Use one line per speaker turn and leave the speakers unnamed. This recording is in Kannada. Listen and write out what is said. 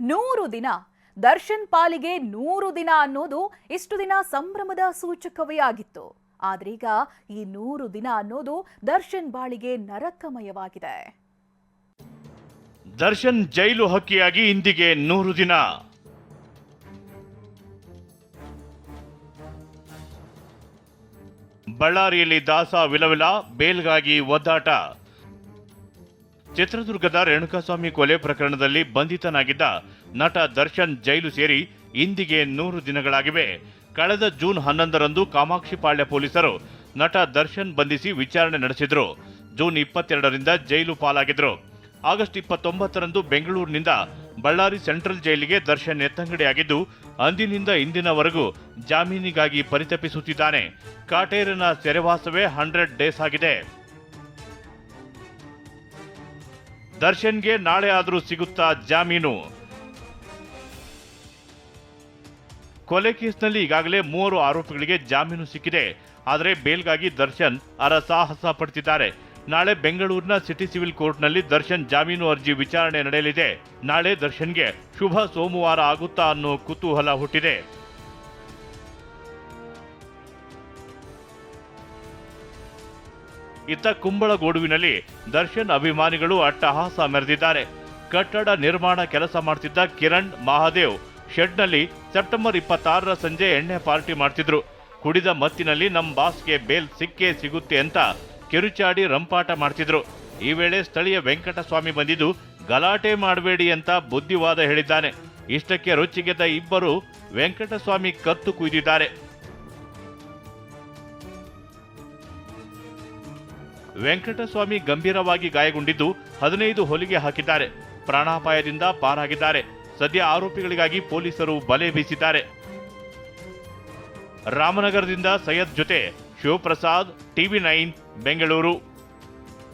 ನೂರು ದಿನ. ದರ್ಶನ್ ಪಾಲಿಗೆ ನೂರು ದಿನ ಅನ್ನೋದು ಇಷ್ಟು ದಿನ ಸಂಭ್ರಮದ ಸೂಚಕವೇ ಆಗಿತ್ತು. ಆದ್ರೀಗ ಈ ನೂರು ದಿನ ಅನ್ನೋದು ದರ್ಶನ್ ಬಾಳಿಗೆ ನರಕಮಯವಾಗಿದೆ.
ದರ್ಶನ್ ಜೈಲು ಹಕ್ಕಿಯಾಗಿ ಇಂದಿಗೆ ನೂರು ದಿನ. ಬಳ್ಳಾರಿಯಲ್ಲಿ ದಾಸ ವಿಲವಿಲ, ಬೇಲ್ಗಾಗಿ ಒದ್ದಾಟ. ಚಿತ್ರದುರ್ಗದ ರೇಣುಕಾಸ್ವಾಮಿ ಕೊಲೆ ಪ್ರಕರಣದಲ್ಲಿ ಬಂಧಿತನಾಗಿದ್ದ ನಟ ದರ್ಶನ್ ಜೈಲು ಸೇರಿ ಇಂದಿಗೆ ನೂರು ದಿನಗಳಾಗಿವೆ. ಕಳೆದ ಜೂನ್ ಹನ್ನೊಂದರಂದು ಕಾಮಾಕ್ಷಿಪಾಳ್ಯ ಪೊಲೀಸರು ನಟ ದರ್ಶನ್ ಬಂಧಿಸಿ ವಿಚಾರಣೆ ನಡೆಸಿದ್ರು. ಜೂನ್ ಇಪ್ಪತ್ತೆರಡರಿಂದ ಜೈಲು ಪಾಲಾಗಿದ್ರು. ಆಗಸ್ಟ್ ಇಪ್ಪತ್ತೊಂಬತ್ತರಂದು ಬೆಂಗಳೂರಿನಿಂದ ಬಳ್ಳಾರಿ ಸೆಂಟ್ರಲ್ ಜೈಲಿಗೆ ದರ್ಶನ್ ಎತ್ತಂಗಡಿಯಾಗಿದ್ದು, ಅಂದಿನಿಂದ ಇಂದಿನವರೆಗೂ ಜಾಮೀನಿಗಾಗಿ ಪರಿತಪಿಸುತ್ತಿದ್ದಾನೆ. ಕಾಟೇರಿನ ಸೆರೆವಾಸವೇ ಹಂಡ್ರೆಡ್ ಡೇಸ್ ಆಗಿದೆ. ದರ್ಶನ್ಗೆ ನಾಳೆ ಆದರೂ ಸಿಗುತ್ತಾ ಜಾಮೀನು? ಕೊಲೆ ಕೇಸ್ನಲ್ಲಿ ಈಗಾಗಲೇ ಮೂವರು ಆರೋಪಿಗಳಿಗೆ ಜಾಮೀನು ಸಿಕ್ಕಿದೆ. ಆದರೆ ಬೇಲ್ಗಾಗಿ ದರ್ಶನ್ ಅರಸಾಹಸ ಪಡ್ತಿದ್ದಾರೆ. ನಾಳೆ ಬೆಂಗಳೂರಿನ ಸಿಟಿ ಸಿವಿಲ್ ಕೋರ್ಟ್ನಲ್ಲಿ ದರ್ಶನ್ ಜಾಮೀನು ಅರ್ಜಿ ವಿಚಾರಣೆ ನಡೆಯಲಿದೆ. ನಾಳೆ ದರ್ಶನ್ಗೆ ಶುಭ ಸೋಮವಾರ ಆಗುತ್ತಾ ಅನ್ನೋ ಕುತೂಹಲ ಹುಟ್ಟಿದೆ. ಇತ್ತ ಕುಂಬಳಗೋಡುವಿನಲ್ಲಿ ದರ್ಶನ್ ಅಭಿಮಾನಿಗಳು ಅಟ್ಟಹಾಸ ಮೆರೆದಿದ್ದಾರೆ. ಕಟ್ಟಡ ನಿರ್ಮಾಣ ಕೆಲಸ ಮಾಡ್ತಿದ್ದ ಕಿರಣ್ ಮಹಾದೇವ್ ಶೆಡ್ನಲ್ಲಿ ಸೆಪ್ಟೆಂಬರ್ ಇಪ್ಪತ್ತಾರರ ಸಂಜೆ ಎಣ್ಣೆ ಪಾರ್ಟಿ ಮಾಡ್ತಿದ್ರು. ಕುಡಿದ ಮತ್ತಿನಲ್ಲಿ ನಮ್ಮ ಬಾಸ್ಗೆ ಬೇಲ್ ಸಿಕ್ಕೇ ಸಿಗುತ್ತೆ ಅಂತ ಕಿರುಚಾಡಿ ರಂಪಾಟ ಮಾಡ್ತಿದ್ರು. ಈ ವೇಳೆ ಸ್ಥಳೀಯ ವೆಂಕಟಸ್ವಾಮಿ ಬಂದಿದ್ದು, ಗಲಾಟೆ ಮಾಡಬೇಡಿ ಅಂತ ಬುದ್ಧಿವಾದ ಹೇಳಿದ್ದಾನೆ. ಇಷ್ಟಕ್ಕೆ ರೊಚ್ಚಿಗೆದ್ದ ಇಬ್ಬರು ವೆಂಕಟಸ್ವಾಮಿ ಕತ್ತು ಕುಯ್ದಿದ್ದಾರೆ. ವೆಂಕಟಸ್ವಾಮಿ ಗಂಭೀರವಾಗಿ ಗಾಯಗೊಂಡಿದ್ದು ಹದಿನೈದು ಹೊಲಿಗೆ ಹಾಕಿದ್ದಾರೆ. ಪ್ರಾಣಾಪಾಯದಿಂದ ಪಾರಾಗಿದ್ದಾರೆ. ಸದ್ಯ ಆರೋಪಿಗಳಿಗಾಗಿ ಪೊಲೀಸರು ಬಲೆ ಬೀಸಿದ್ದಾರೆ. ರಾಮನಗರದಿಂದ ಸೈಯದ್ ಜೊತೆ ಶಿವಪ್ರಸಾದ್, ಟಿವಿ ನೈನ್, ಬೆಂಗಳೂರು.